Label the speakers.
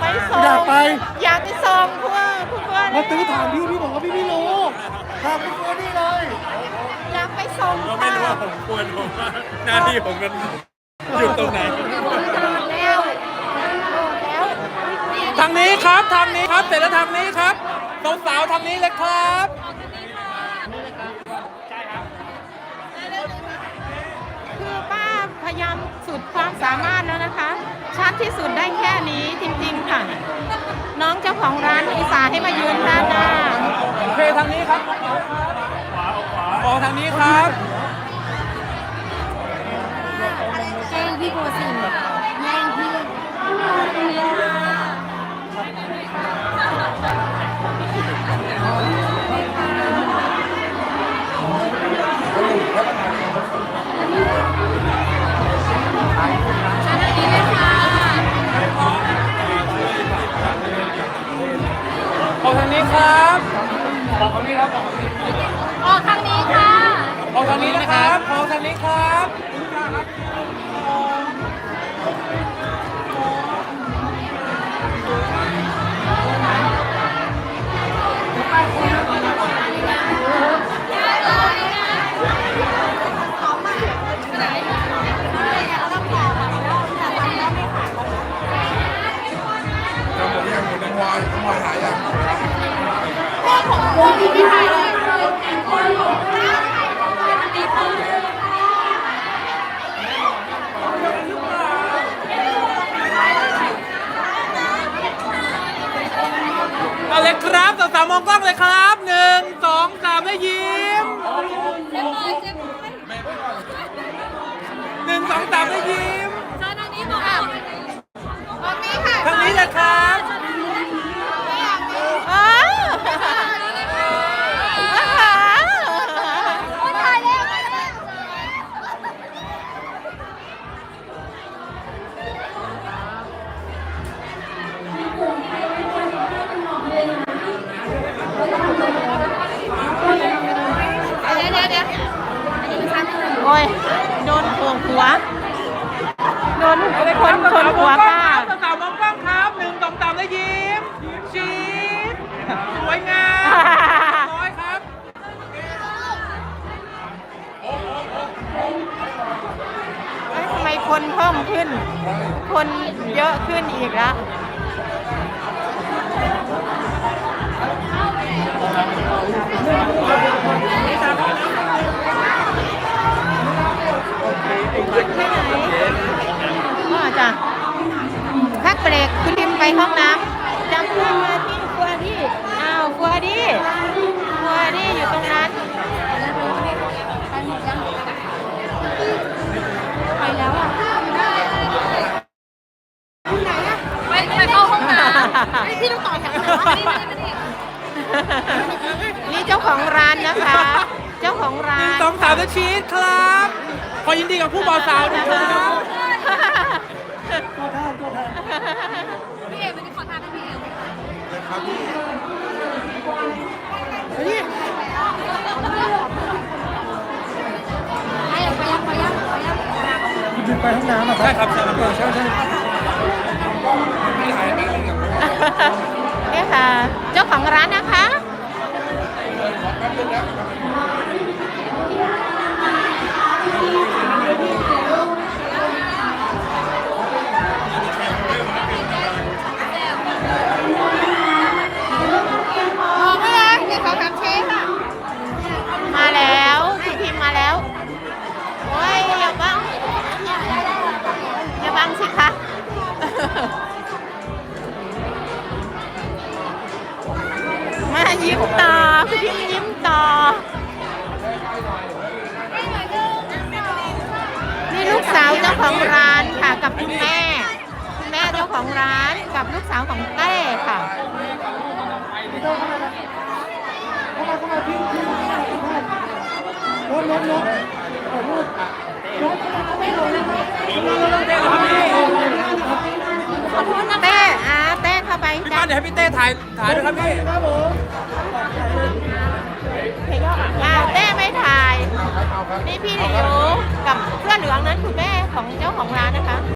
Speaker 1: ไปส่ง
Speaker 2: อยากไป
Speaker 1: อยากไปส่งเพื่อคุณเพื่อน
Speaker 2: มาตื้อถามพี่พี่บอกว่าพี่ไม่รู้ถามคุณตัวนี่เลย
Speaker 1: อยากไปส่ง
Speaker 3: ก็ไม่รู้ว่าผมควรผมว่าหน้าที่ผมมันอยู่ตรงไหน
Speaker 1: แล้วแล้ว
Speaker 4: ทางนี้ครับทางนี้ครับ เสร็จแล้วทางนี้ครับสาวๆทางนี้เลยครับ
Speaker 1: คือป้าพยายามสุดความสามารถแล้วนะคะชัด ที่สุดได้แค่นี้จริงๆค่ะ น้องเจ้าของร้านอุตส่าห์ให้มายืนด้านหน้า
Speaker 4: โอเคทางนี้ครับขอทางนี้ครับ ออกทางนี้ครับ
Speaker 5: ออกทางนี้ค่ะ
Speaker 4: ออกทางนี้นะครับออกทางนี้ครับ เอาเลยครับสาวๆมองกล้องเลยครับหนึ่งสองสามแล้วยิ้มหนึ่งสองสามแล้วยิ้ม
Speaker 5: โด
Speaker 1: นโขกหัวโดนคนชนหัวป้า
Speaker 4: สาวมองกล้องครับหนึ่งสองสามแล้วยิ้มชีสสวยงามน้อยครับ
Speaker 1: ทำไมคนเพิ่มขึ้น คนเยอะขึ้นอีกแล้ว ก็จ้ะพักเบรกคุณทิมไปห้องน้ำจำเพื่อนมาที่ฟัวดี้อ้าวฟัวดี้ฟัวดี้อยู่ตรงนั้น
Speaker 5: ไปแล้วอะไปไปเข้าห้องน้ำไอ้พี่ต้องต่อแถวนะ
Speaker 1: นี่เจ้าของร้านนะคะ จ้าของร้า
Speaker 4: หนึ่ง
Speaker 1: น
Speaker 4: สองสามแล้วชีสครับ ขอยินดีกับผู้บ่าวสาวนะครับ
Speaker 5: พี่เอ๋ไม่ได้ขอทานให้พี่เอ๋ไปยังไปยังไปยังไปยัง
Speaker 2: คุณถึงไปห้องน้ำอะครับ
Speaker 4: ใช่ครับใช่ครับ
Speaker 2: เออใช่ใช่
Speaker 1: เนี่ยค่ะ เจ้าของร้านนะคะ
Speaker 5: บา
Speaker 1: วเจ้าของร้านค่ะกับคุณแม่คุณแม่เจ้าของร้านกับลูกสาวของเต้ค่ะ
Speaker 2: เข้ามาเข้ามาพี่พี่รถรถรถขอโทษ
Speaker 1: เต้อาเต้เข้าไป
Speaker 4: พี่ป้านเดี๋ยวให้พี่เต้ถ่ายถ่ายด้วยครับพี่
Speaker 2: ครับผม
Speaker 1: อ้าวเต้ไม่ถ่าย นี่พี่หลิวกับเสื้อเหลืองนั้นคุณแม่ของเจ้าของร้านนะคะ